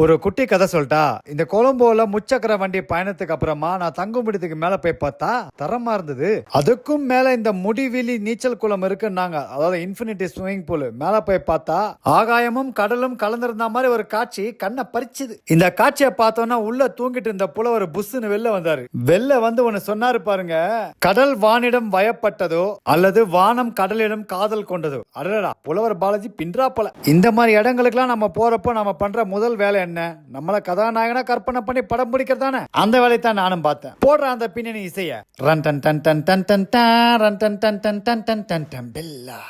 ஒரு குட்டி கதை சொல்லிட்டா இந்த கொலம்போல முச்சக்கர வண்டி பயணத்துக்கு அப்புறமா நான் தங்குமிடத்துக்கு மேல போய் பார்த்தா தரமா இருந்தது. அதுக்கும் மேல இந்த முடிவிலி நீச்சல் குளம் இருக்குன்னாங்க அதாவது இன்ஃபினிட்டி ஸ்விமிங் பூல் மேல போய் பார்த்தா ஆகாயமும் கடலும் கலந்திருந்த மாதிரி ஒரு காட்சி கண்ணை பறிச்சுது. இந்த காட்சியை பார்த்தோன்னா உள்ள தூங்கிட்டு இருந்த புலவர் புஷ்னு வெளில வந்தாரு. வெளில வந்து ஒன்னு சொன்னாரு பாருங்க கடல் வானிடம் வயப்பட்டதோ அல்லது வானம் கடலிடம் காதல் கொண்டதோ. அடடா புலவர் பாலாஜி பின்றா போல இந்த மாதிரி இடங்களுக்குலாம் நம்ம போறப்போ நம்ம பண்ற முதல் வேலை என்ன நம்மள கதாநாயகனா கற்பனை பண்ணி படம் பிடிக்கிறது தானே அந்த வேலையை தான் நானும் பார்த்தேன் போடுற அந்த பின்னணி இசைய ரன் டன் டன் டன் டன் டன் டன் ரன் டன் டன் டன் டன் டன் டன் டன் பெல்லா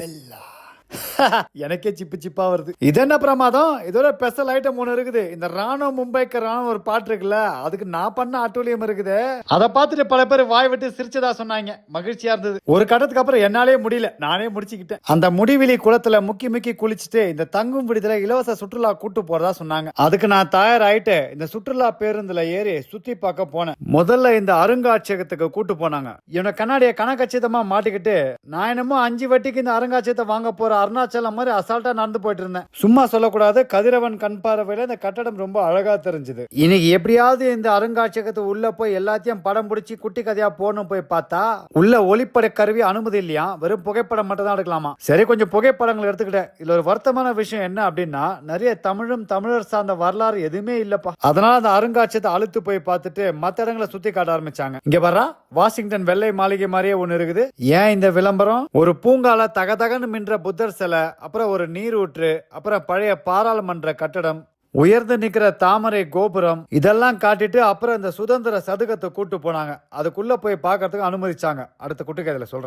பெல்லா எனக்கே சிப்பு சிப்பா வருது. இது என்ன பிரமாதம்? இதோட ஸ்பெஷல் ஐட்டம் ஒன்று இருக்குது. இந்த ராணுவ மும்பைக்கு ராணுவ ஒரு பாட்டு இருக்குல்ல அதுக்கு நான் பண்ண அட்டூழியம் இருக்குது. அதை பார்த்துட்டு பல பேர் வாய் விட்டு சிரிச்சதா சொன்னாங்க. மகிழ்ச்சியா இருந்தது. ஒரு கட்டத்துக்கு அப்புறம் என்னாலே முடியல. நானே முடிச்சுக்கிட்டேன். அந்த முடிவெளி குளத்துல முக்கி முக்கி குளிச்சுட்டு இந்த தங்கும் விடுதலை இலவச சுற்றுலா கூட்டு போறதா சொன்னாங்க. அதுக்கு நான் தயாராயிட்டு இந்த சுற்றுலா பேருந்துல ஏறி சுத்தி பார்க்க போனேன். முதல்ல இந்த அருங்காட்சியகத்துக்கு கூட்டு போனாங்க. என்னோட கண்ணாடியை கணக்கச்சிதமா மாட்டிக்கிட்டு நான் என்னமோ அஞ்சு வட்டிக்கு இந்த அருங்காட்சியகத்தை வாங்க போற அருணாச்சலம் மாதிரி அசால்ட்டா நடந்து போயிட்டு இருந்தேன். சும்மா சொல்லக்கூடாது கதிரவன் கண் பார்வையில இந்த கட்டடம் ரொம்ப அழகா தெரிஞ்சது. இன்னைக்கு எப்படியாவது இந்த அருங்காட்சியகத்து உள்ள போய் எல்லாத்தையும் படம் பிடிச்சி குட்டி கதையா போகணும் போய் பார்த்தா உள்ள ஒளிப்பட கருவி அனுமதி இல்லையா? வெறும் புகைப்படம் மட்டும் தான் எடுக்கலாமா? சரி கொஞ்சம் புகைப்படங்கள் எடுத்துக்கிட்டேன். இதுல ஒரு வருத்தமான விஷயம் என்ன அப்படின்னா நிறைய தமிழும் தமிழர் சார்ந்த வரலாறு எதுவுமே இல்லப்பா. அதனால அந்த அருங்காட்சியத்தை அழுத்து போய் பார்த்துட்டு மத்த இடங்களை சுத்தி காட்ட ஆரம்பிச்சாங்க. இங்க வர்றா வாஷிங்டன் வெள்ளை மாளிகை மாதிரியே ஒன்று இருக்குது. ஏன் இந்த விளம்பரம்? ஒரு பூங்கால தகதகன்னு மின்ற புத்தர் சிலை அப்புறம் ஒரு நீரூற்று அப்புறம் பழைய பாராளுமன்ற கட்டடம் உயர்ந்து நிக்கிற தாமரை கோபுரம் இதெல்லாம் காட்டிட்டு அப்புறம் இந்த சுதந்திர சதுக்கத்தை கூட்டு போனாங்க. அதுக்குள்ள போய் பார்க்கறதுக்கு அனுமதிச்சாங்க. அடுத்த குட்டுக்கதையில சொல்றேன்.